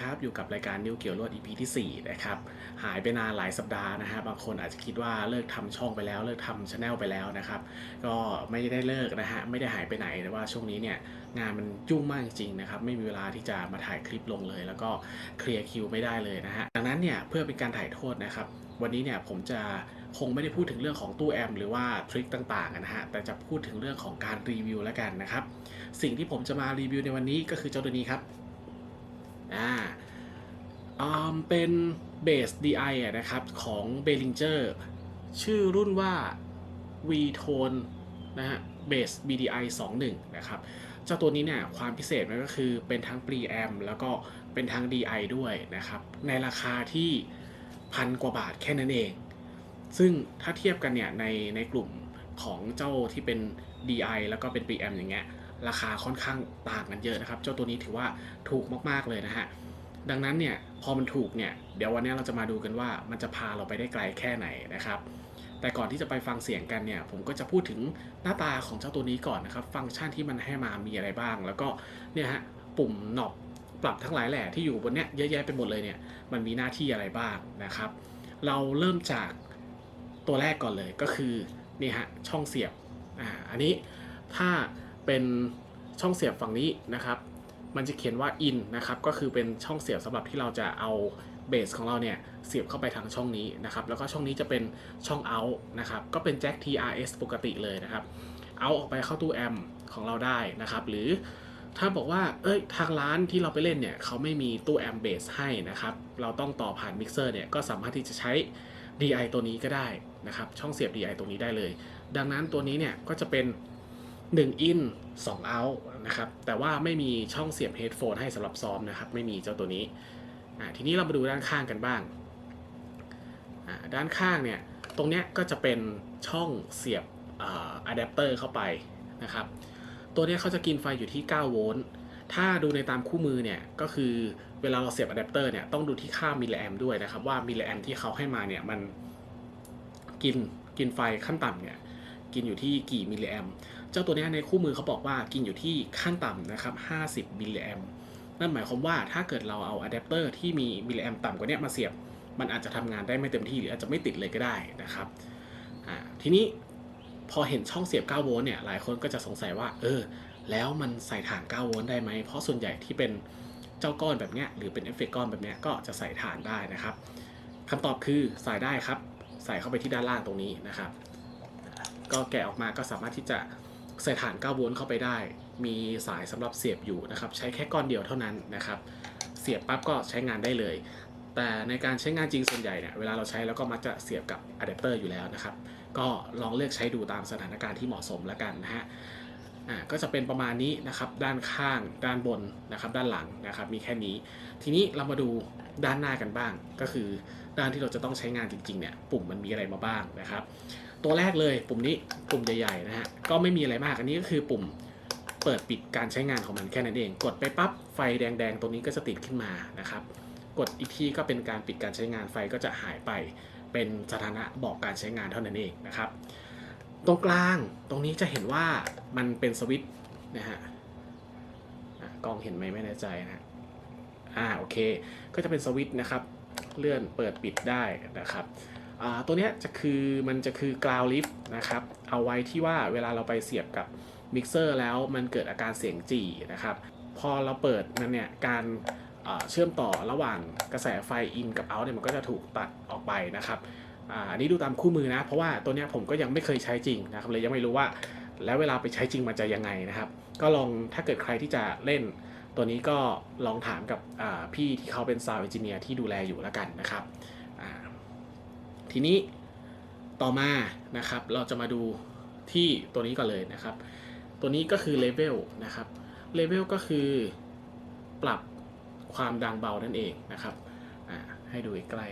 อะสวัสดีครับ อยู่กับรายการนิวเกี่ยวรวด EP ที่ 4 นะครับ หายไปนานหลายสัปดาห์นะฮะบางคนอาจจะคิดว่าเลิกทำช่องไปแล้ว เลิกทำช anel ไปแล้วนะครับ ก็ไม่ได้เลิกนะฮะ ไม่ได้หายไปไหนแต่ว่าช่วงนี้เนี่ยงานมันยุ่งมากจริงๆนะครับ ไม่มีเวลาที่จะมาถ่ายคลิปลงเลย แล้วก็เคลียร์คิวไม่ได้เลยนะฮะดังนั้นเนี่ยเพื่อเป็นการถ่ายโทษนะครับวันนี้เนี่ยผมจะคงไม่ได้พูดถึงเรื่องของตู้แอมหรือว่าทริคต่างๆนะฮะแต่จะพูดถึงเรื่องของการรีวิวแล้วกันนะครับสิ่งที่ผมจะมารีวิวในวันนี้ก็คือเจ้าตัวนี้ครับ อ่าเป็นเบส DI อะนะครับ ของ b e l l i n g e r ชื่อรุ่นว่า V-Tone นะฮะ Base BDI 21 นะครับ เจ้าตัวนี้เนี่ยความพิเศษมันก็คือเป็นทั้ง preamp แล้วก็เป็นทั้ง DI ด้วยนะครับ ในราคาที่พันกว่าบาทแค่นั้นเอง ซึ่งถ้าเทียบกันเนี่ยในในกลุ่มของเจ้าที่เป็น DI แล้วก็เป็น preamp อย่างเงี้ย ราคาค่อนข้างต่างกันเยอะนะครับ เจ้าตัวนี้ถือว่าถูกมากๆเลยนะฮะดังนั้นเนี่ยพอมันถูกเนี่ยเดี๋ยววันนี้เราจะมาดูกันว่ามันจะพาเราไปได้ไกลแค่ไหนนะครับแต่ก่อนที่จะไปฟังเสียงกันเนี่ยผมก็จะพูดถึงหน้าตาของเจ้าตัวนี้ก่อนนะครับ ฟังก์ชันที่มันให้มามีอะไรบ้าง แล้วก็เนี่ยฮะปุ่มหนอบปรับทั้งหลายแหล่ที่อยู่บนเนี้ยเยอะแยะไปหมดเลยเนี่ยมันมีหน้าที่อะไรบ้างนะครับ เราเริ่มจากตัวแรกก่อนเลยก็คือนี่ฮะช่องเสียบอ่าอันนี้ถ้า เป็นช่องเสียบฝั่งนี้นะครับ มันจะเขียนว่า in นะครับ ก็คือเป็นช่องเสียบสำหรับที่เราจะเอาเบสของเราเนี่ยเสียบเข้าไปทางช่องนี้นะครับ แล้วก็ช่องนี้จะเป็นช่อง out นะครับ ก็เป็นแจ็ค TRS ปกติเลยนะครับ เอาออกไปเข้าตู้แอมป์ของเราได้นะครับ หรือถ้าบอกว่า เอ้ย ทางร้านที่เราไปเล่นเนี่ยเขาไม่มีตู้แอมป์เบสให้นะครับ เราต้องต่อผ่านมิกเซอร์เนี่ย ก็สามารถที่จะใช้ DI ตัวนี้ก็ได้นะครับ ช่องเสียบ DI ตรงนี้ได้เลย ดังนั้นตัวนี้เนี่ยก็จะเป็น 1 in 2 out นะครับ แต่ว่าไม่มีช่องเสียบ headphone ให้สำหรับซ้อมนะครับ ไม่มีเจ้าตัวนี้อ่าทีนี้เรามาดูด้านข้างกันบ้างอ่าด้านข้างเนี่ย ตรงเนี้ยก็จะเป็นช่องเสียบอะแดปเตอร์เข้าไปนะครับ ตัวเนี้ยเขาจะกินไฟอยู่ที่ 9 โวลต์ ถ้าดูในตามคู่มือเนี่ย ก็คือเวลาเราเสียบอะแดปเตอร์เนี่ย ต้องดูที่ค่ามิลลิแอมด้วยนะครับ ว่ามิลลิแอมที่เขาให้มาเนี่ย มันกินกินไฟขั้นต่ำเนี่ย กินอยู่ที่กี่มิลลิแอม เจ้าตัวนี้ในคู่มือเขาบอกว่ากินอยู่ที่ขั้นต่ำนะครับ 50มิลลิแอมนั่นหมายความว่าถ้าเกิดเราเอาอะแดปเตอร์ที่มีมิลลิแอมต่ำกว่านี้มาเสียบ มันอาจจะทำงานได้ไม่เต็มที่หรืออาจจะไม่ติดเลยก็ได้นะครับทีนี้พอเห็นช่องเสียบ 9 โวลต์เนี่ยหลายคนก็จะสงสัยว่า เออ แล้วมันใส่ถ่าน 9 โวลต์ได้ไหม เพราะส่วนใหญ่ที่เป็นเจ้าก้อนแบบเนี้ยหรือเป็นเอฟเฟกต์ก้อนแบบเนี้ยก็จะใส่ถ่านได้นะครับคำตอบคือใส่ได้ครับ ใส่เข้าไปที่ด้านล่างตรงนี้นะครับ ก็แกะออกมาก็สามารถที่จะ ใส่ฐาน9โวลต์เข้าไปได้ มีสายสำหรับเสียบอยู่นะครับ ใช้แค่ก้อนเดียวเท่านั้นนะครับ เสียบปั๊บก็ใช้งานได้เลย แต่ในการใช้งานจริงส่วนใหญ่เนี่ยเวลาเราใช้แล้วก็มักจะเสียบกับอะแดปเตอร์อยู่แล้วนะครับ ก็ลองเลือกใช้ดูตามสถานการณ์ที่เหมาะสมแล้วกันนะฮะอ่าก็จะเป็นประมาณนี้นะครับด้านข้างด้านบนนะครับด้านหลังนะครับมีแค่นี้ ทีนี้เรามาดูด้านหน้ากันบ้าง ก็คือด้านที่เราจะต้องใช้งานจริงๆเนี่ยปุ่มมันมีอะไรมาบ้างนะครับ ตัวแรกเลยปุ่มนี้ปุ่มใหญ่ๆนะฮะก็ไม่มีอะไรมากอันนี้ก็คือปุ่มเปิดปิดการใช้งานของมันแค่นั้นเอง กดไปปั๊บไฟแดงๆ ตรงนี้ก็จะติดขึ้นมานะครับ กดอีกทีก็เป็นการปิดการใช้งานไฟก็จะหายไปเป็นสถานะบอกการใช้งานเท่านั้นเองนะครับ ตรงกลางตรงนี้จะเห็นว่ามันเป็นสวิตช์นะฮะกล้องเห็นไหมไม่แน่ใจนะฮะอ่าโอเค ก็จะเป็นสวิตช์นะครับ เลื่อนเปิดปิดได้นะครับ ตัวนี้จะคือมันจะคือกราวลิฟนะครับ เอาไว้ที่ว่าเวลาเราไปเสียบกับมิกเซอร์แล้วมันเกิดอาการเสียงจี่นะครับ พอเราเปิดมันเนี่ยการเชื่อมต่อระหว่างกระแสไฟอินกับเอาเนี่ยมันก็จะถูกตัดออกไปนะครับอันนี้ดูตามคู่มือนะ เพราะว่าตัวนี้ผมก็ยังไม่เคยใช้จริงนะครับเลยยังไม่รู้ว่า แล้วเวลาไปใช้จริงมันจะยังไงนะครับ ก็ลองถ้าเกิดใครที่จะเล่น ตัวนี้ก็ลองถามกับพี่ที่เขาเป็นซาวด์เอนจิเนียร์ที่ดูแลอยู่แล้วกันนะครับ ทีนี้ต่อมานะครับ เราจะมาดูที่ตัวนี้ก่อนเลยนะครับ ตัวนี้ก็คือเลเวลนะครับเลเวลก็คือปรับความดังเบานั่นเองนะครับให้ดูใกล้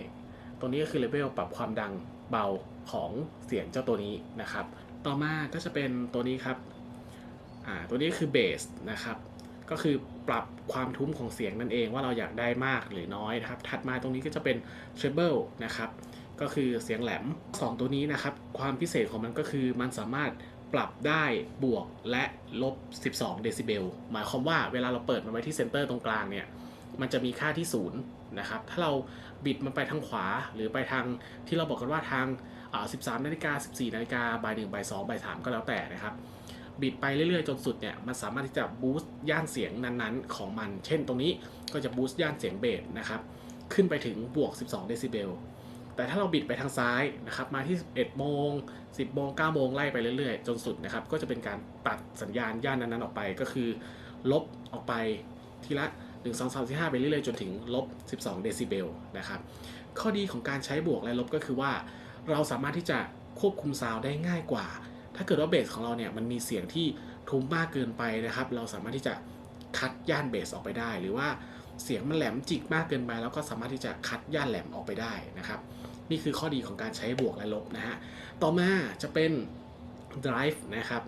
ตรงนี้ก็คือเลเวลปรับความดังเบาของเสียงเจ้าตัวนี้นะครับ ต่อมาก็จะเป็นตัวนี้ครับ ตัวนี้คือเบสนะครับ ก็คือปรับความทุ้มของเสียงนั่นเองว่าเราอยากได้มากหรือน้อยนะครับ ถัดมาตรงนี้ก็จะเป็น treble นะครับ ก็คือเสียงแหลม 2 ตัวนี้นะครับ ความพิเศษของมันก็คือมันสามารถปรับได้บวกและลบ 12 เดซิเบล หมายความว่าเวลาเราเปิดมันไว้ที่เซนเตอร์ตรงกลางเนี่ย มันจะมีค่าที่ศูนย์นะครับ ถ้าเราบิดมันไปทางขวาหรือไปทางที่เราบอกกันว่าทางา13 นาฬิกา 14 นาฬิกาบ่าย1บ่าย2บ่าย3ก็แล้วแต่นะครับ บิดไปเรื่อยๆ จนสุดเนี่ย มันสามารถที่จะบูสต์ย่านเสียงนั้นๆ ของมัน เช่นตรงนี้ก็จะบูสต์ย่านเสียงเบสนะครับ ขึ้นไปถึงบวก 12 เดซิเบล แต่ถ้าเราบิดไปทางซ้ายนะครับมาที่ 11 โมง 10 โมง 9 โมงไล่ไปเรื่อยๆ จนสุดนะครับก็จะเป็นการตัดสัญญาณย่านนั้นๆออกไป ก็คือ ลบออกไปทีละ 1 2 3 4 5 ไปเรื่อยๆ จนถึงลบ 12 เดซิเบลนะครับข้อดีของการใช้บวกและลบก็คือว่า เราสามารถที่จะควบคุมซาวได้ง่ายกว่า ถ้าเกิดว่าเบสของเราเนี่ยมันมีเสียงที่ทุ้มมากเกินไปนะครับ เราสามารถที่จะคัดย่านเบสออกไปได้หรือว่า เสียงมันแหลมจิกมากเกินไปแล้วก็สามารถที่จะคัดย่านแหลมออกไปได้นะครับ นี่คือข้อดีของการใช้บวกและลบนะฮะต่อมาจะเป็น drive นะครับ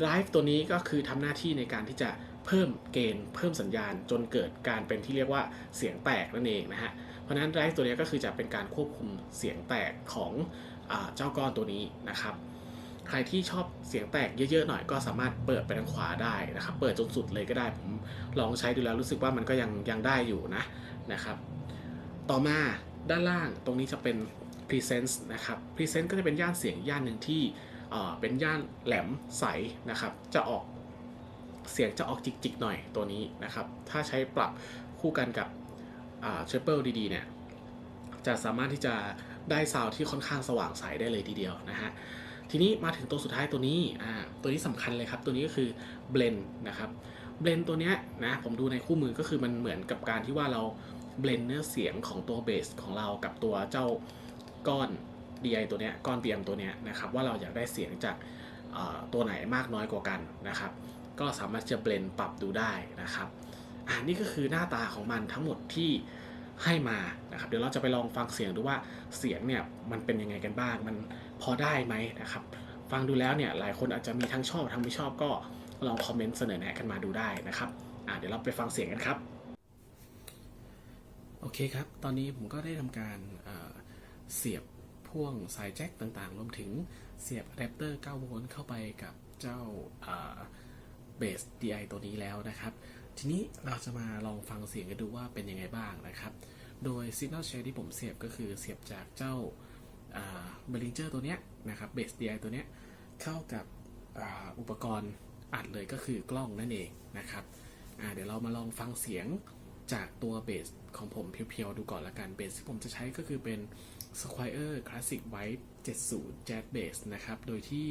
drive ตัวนี้ก็คือทำหน้าที่ในการที่จะเพิ่มเกณฑ์เพิ่มสัญญาณจนเกิดการเป็นที่เรียกว่าเสียงแตกนั่นเองนะฮะเพราะนั้น drive ตัวนี้ก็คือจะเป็นการควบคุมเสียงแตกของอเจ้าก้อนตัวนี้นะครับ ใครที่ชอบเสียงแตกเยอะๆหน่อยก็สามารถเปิดไปทางขวาได้นะครับ เปิดจนสุดเลยก็ได้ผมลองใช้ดูแล้วรู้สึกว่ามันก็ยังยังได้อยู่นะนะครับ ต่อมาด้านล่างตรงนี้จะเป็น presence นะครับ presence ก็จะเป็นย่านเสียงย่านหนึ่งที่เป็นย่านแหลมใสนะครับ จะออกเสียงจะออกจิกๆหน่อยตัวนี้นะครับ ถ้าใช้ปรับคู่กันกับเชเปิลดีๆเนี่ยจะสามารถที่จะได้ซาวด์ที่ค่อนข้างสว่างใสได้เลยทีเดียวนะฮะ ทีนี้มาถึงตัวสุดท้ายตัวนี้อ่าตัวนี้สำคัญเลยครับ ตัวนี้ก็คือ blend นะครับ blend ตัวเนี้ยนะผมดูในคู่มือก็คือมันเหมือนกับการที่ว่าเรา blend เนื้อเสียงของตัวเบสของเรากับตัวเจ้าก้อน DI ตัวเนี้ยก้อน PM ตัวเนี้ยนะครับว่าเราอยากได้เสียงจากตัวไหนมากน้อยกว่ากันนะครับ ก็สามารถจะ blend ปรับดูได้นะครับอ่านี่ก็คือหน้าตาของมันทั้งหมดที่ให้มานะครับ เดี๋ยวเราจะไปลองฟังเสียงดูว่าเสียงเนี่ยมันเป็นยังไงกันบ้างมัน พอได้ไหมนะครับ ฟังดูแล้วเนี่ยหลายคนอาจจะมีทั้งชอบทั้งไม่ชอบก็ลองคอมเมนต์เสนอแนะกันมาดูได้นะครับเดี๋ยวเราไปฟังเสียงกันครับ โอเคครับ ตอนนี้ผมก็ได้ทำการเเสียบพ่วงสายแจ็คต่างๆ รวมถึงเสียบอะแดปเตอร์9โวลต์เข้าไปกับเจ้าเบส DI ตัวนี้แล้วนะครับ ทีนี้เราจะมาลองฟังเสียงกันดูว่าเป็นยังไงบ้างนะครับ โดย Signal Chair ที่ผมเสียบก็คือเสียบจากเจ้า เบลิงเจอร์ตัวเนี้ยนะครับเบส DI ตัวเนี้ยเข้ากับอ,อุปกรณ์อัดเลยก็คือกล้องนั่นเองนะครับเดี๋ยวเรามาลองฟังเสียงจากตัวเบสของผมเพียวๆ ดูก่อนละกันเบสที่ผมจะใช้ก็คือเป็น Squire Classic White 70 Jazz Bass นะครับ โดยที่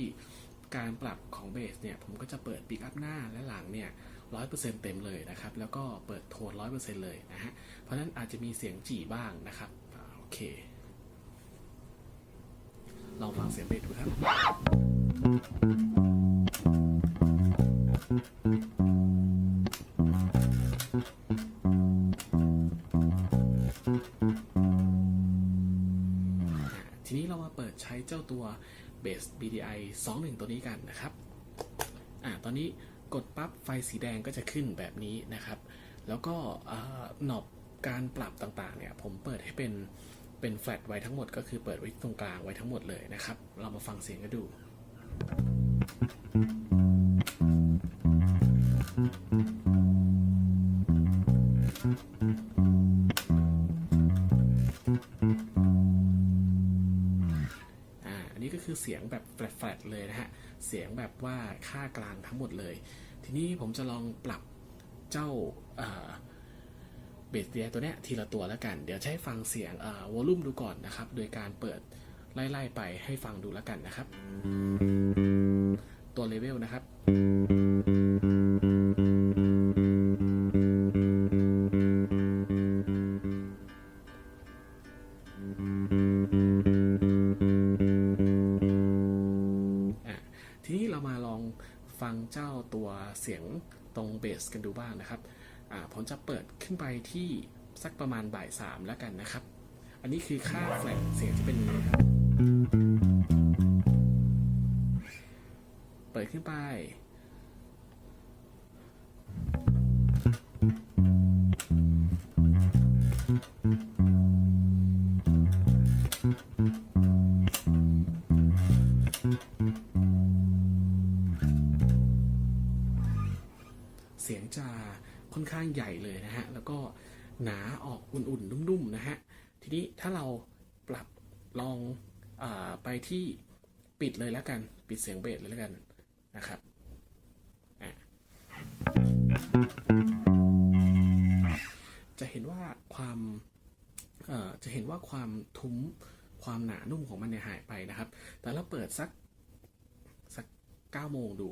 การปรับของเบสเนี่ย ผมก็จะเปิดปิกอัพหน้าและหลังเนี่ย100%เต็มเลยนะครับ แล้วก็เปิดโทน100%เลยนะฮะ เพราะนั้นอาจจะมีเสียงจี่บ้างนะครับ โอเค ลองฟังเสียงเบสดูครับทีนี้เรามาเปิดใช้เจ้าตัว Base BDI 21 ตัวนี้กันนะครับอ่าตอนนี้กดปั๊บไฟสีแดงก็จะขึ้นแบบนี้นะครับ แล้วก็หนอบการปรับต่างๆเนี่ยผมเปิดให้เป็น เป็นแฟลตไว้ทั้งหมดก็คือเปิดไว้ตรงกลางไว้ทั้งหมดเลยนะครับ เรามาฟังเสียงกันดูอ่าอันนี้ก็คือเสียงแบบแฟลตๆเลยนะฮะ เสียงแบบว่าค่ากลางทั้งหมดเลย ทีนี้ผมจะลองปรับเจ้า เบสเดียตัวเนี้ยทีละตัวแล้วกัน เดี๋ยวให้ฟังเสียงวอลลุ่มดูก่อนนะครับ โดยการเปิดไล่ๆไปให้ฟังดูแล้วกันนะครับ ตัวเลเวลนะครับทีนี้เรามาลองฟังเจ้าตัวเสียงตรงเบสกันดูบ้างนะครับ ผมจะเปิดขึ้นไปที่สักประมาณบ่ายสามแล้วกันนะครับ อันนี้คือค่าแฟลตเสียงจะเป็นย่างนี้ครับ เปิดขึ้นไป ถ้าเราปรับลองอไปที่ปิดเลยแล้วกัน ปิดเสียงเบสเลยแล้วกันนะครับจะเห็นว่าความจะเห็นว่าความทุ้มความหนานุ่มของมันเนี่ยหายไปนะครับ แต่เราเปิดสักสัก9โมงดู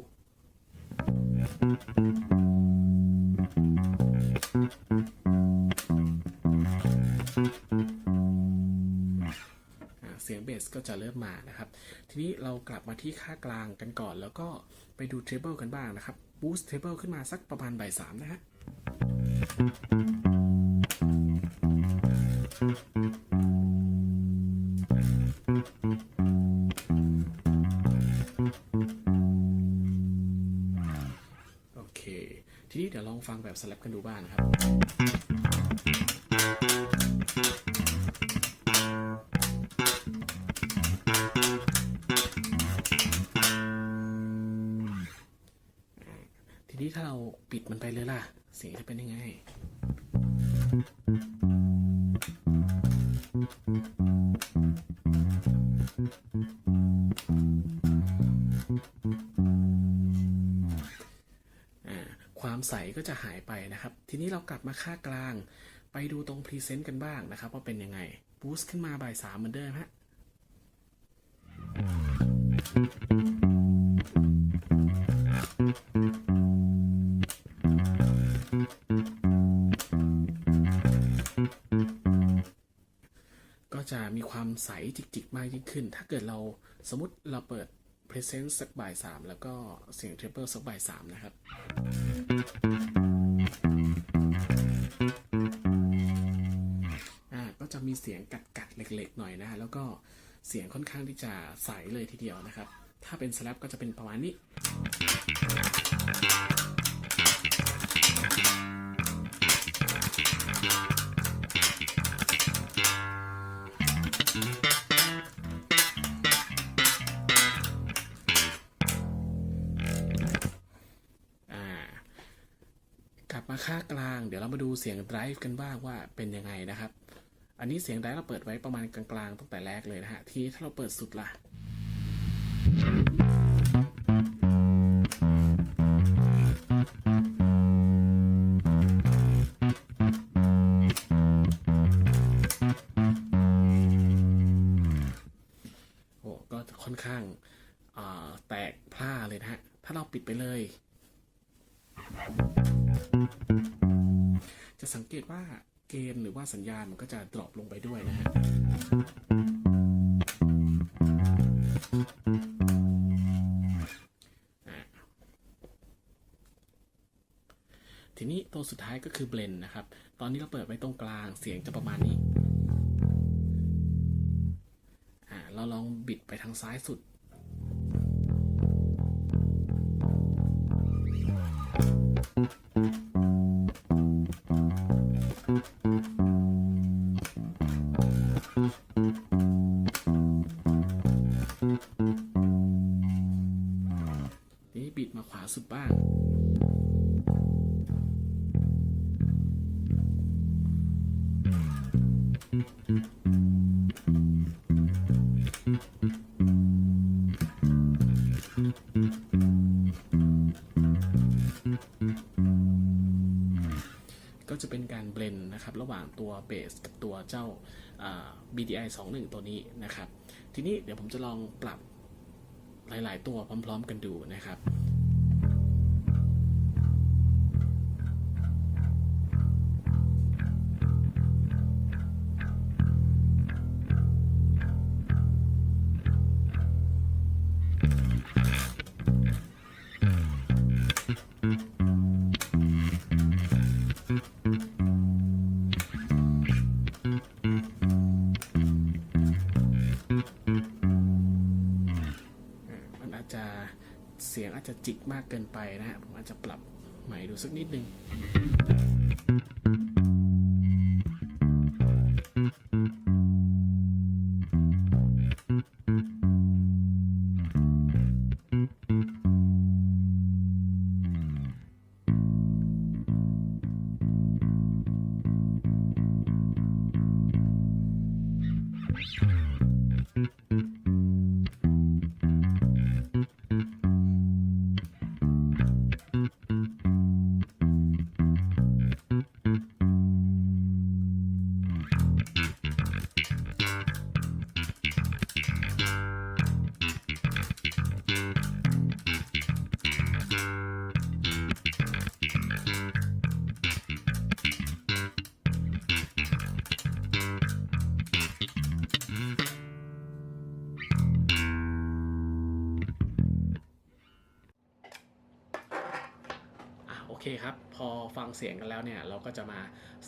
เสียงเบสก็จะเริ่มมานะครับทีนี้เรากลับมาที่ค่ากลางกันก่อน แล้วก็ไปดูเทเบิลกันบ้างนะครับ boost table ขึ้นมาสักประมาณบ่ายสามนะฮะโอเค ทีนี้เดี๋ยวลองฟังแบบสลับกันดูบ้างนะครับ ความใสก็จะหายไปนะครับ ทีนี้เรากลับมาค่ากลาง ไปดูตรงพรีเซนต์กันบ้างนะครับ ว่าเป็นยังไงบูสต์ขึ้นมาบ่ายสามเหมือนเดิมฮะก็จะมีความใสจิกๆมากยิ่งขึ้น ถ้าเกิดเราสมมติเราเปิด Present สักบ่ายสามแล้วก็เสียง Treble สักบ่ายสามนะครับก็จะมีเสียงกัดๆเล็กๆ หน่อยนะฮะแล้วก็เสียงค่อนข้างที่จะใสเลยทีเดียวนะครับ ถ้าเป็น slap ก็จะเป็นประมาณนี้ ค่ากลาง เดี๋ยวเรามาดูเสียงไดรฟ์กันบ้างว่าเป็นยังไงนะครับ อันนี้เสียงไดรฟ์เราเปิดไว้ประมาณกลางๆตั้งแต่แรกเลยนะฮะ ทีถ้าเราเปิดสุดล่ะ ว่าสัญญาณมันก็จะดรอปลงไปด้วยนะฮะทีนี้ตัวสุดท้ายก็คือเบลนนะครับ ตอนนี้เราเปิดไว้ตรงกลางเสียงจะประมาณนี้เราลองบิดไปทางซ้ายสุดที ก็จะเป็นการเบลนนะครับระหว่างตัวเบสกับตัวเจ้าอ่า BDI 21 ตัวนี้นะครับ ทีนี้เดี๋ยวผมจะลองปรับหลาย ๆ ตัวพร้อม ๆ กันดูนะครับ จจะจิกมากเกินไปนะฮะผมอาจจะปรับใหม่ดูสักนิดนึง เคครับ พอฟังเสียงกันแล้วเนี่ยเราก็จะมา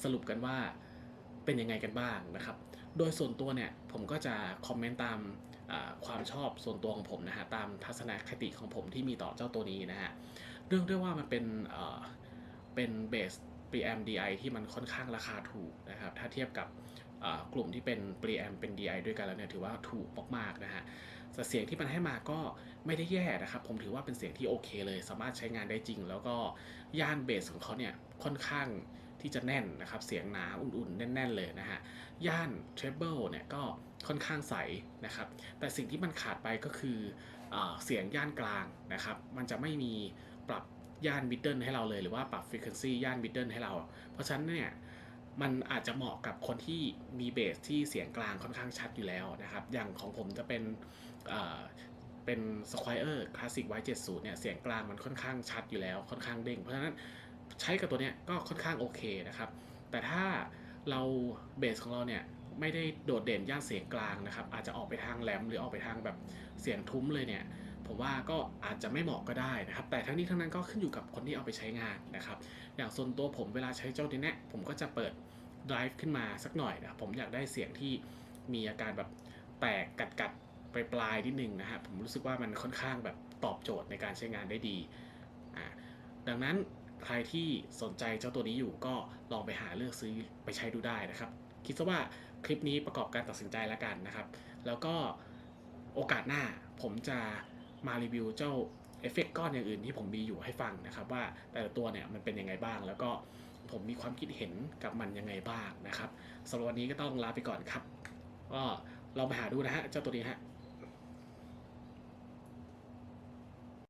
สรุปกันว่าเป็นยังไงกันบ้างนะครับ โดยส่วนตัวเนี่ยผมก็จะคอมเมนต์ตามความชอบส่วนตัวของผมนะฮะตามทัศนคติของผมที่มีต่อเจ้าตัวนี้นะฮะเรื่องด้วยว่ามันเป็นเป็นเบส PMDI ที่มันค่อนข้างราคาถูกนะครับ ถ้าเทียบกับ กลุ่มที่เป็น preamp เป็น DI ด้วยกันแล้วเนี่ยถือว่าถูกมากๆนะฮะแต่เสียงที่มันให้มาก็ไม่ได้แย่นะครับ ผมถือว่าเป็นเสียงที่โอเคเลย สามารถใช้งานได้จริง แล้วก็ย่านเบสของเขาเนี่ยค่อนข้างที่จะแน่นนะครับ เสียงหนาอุ่นๆ แน่น ๆ เลยนะฮะ ย่านเทรเบิลเนี่ยก็ค่อนข้างใสนะครับ แต่สิ่งที่มันขาดไปก็คืออเสียงย่านกลางนะครับ มันจะไม่มีปรับย่านมิดเดิลให้เราเลย หรือว่าปรับฟรีเควนซีย่านมิดเดิลให้เรา เพราะฉะนั้นเนี่ย มันอาจจะเหมาะกับคนที่มีเบสที่เสียงกลางค่อนข้างชัดอยู่แล้วนะครับ อย่างของผมจะเป็นเป็น Squire Classic Y70 เนี่ยเสียงกลางมันค่อนข้างชัดอยู่แล้วค่อนข้างเด้ง เพราะฉะนั้นใช้กับตัวเนี้ยก็ค่อนข้างโอเคนะครับ แต่ถ้าเราเบสของเราเนี่ยไม่ได้โดดเด่นย่านเสียงกลางนะครับ อาจจะออกไปทางแหลมหรือออกไปทางแบบเสียงทุ้มเลยเนี่ย ผมว่าก็อาจจะไม่เหมาะก็ได้นะครับ แต่ทั้งนี้ทั้งนั้นก็ขึ้นอยู่กับคนที่เอาไปใช้งานนะครับ อย่างส่วนตัวผมเวลาใช้เจ้าตัวนี้ผมก็จะเปิด drive ขึ้นมาสักหน่อยนะผมอยากได้เสียงที่มีอาการแบบแตกกัดกัดๆปลายนิดนึงนะฮะผมรู้สึกว่ามันค่อนข้างแบบตอบโจทย์ในการใช้งานได้ดีอ่าดังนั้นใครที่สนใจเจ้าตัวนี้อยู่ก็ลองไปหาเลือกซื้อไปใช้ดูได้นะครับ คิดซะว่าคลิปนี้ประกอบการตัดสินใจแล้วกันนะครับ แล้วก็โอกาสหน้าผมจะ มารีวิวเจ้าเอฟเฟกต์ก้อนอย่างอื่นที่ผมมีอยู่ให้ฟังนะครับว่าแต่ละตัวเนี่ยมันเป็นยังไงบ้าง แล้วก็ผมมีความคิดเห็นกับมันยังไงบ้างนะครับสำหรับวันนี้ก็ต้องลาไปก่อนครับก็ลองไปหาดูนะฮะเจ้าตัวนี้ฮะ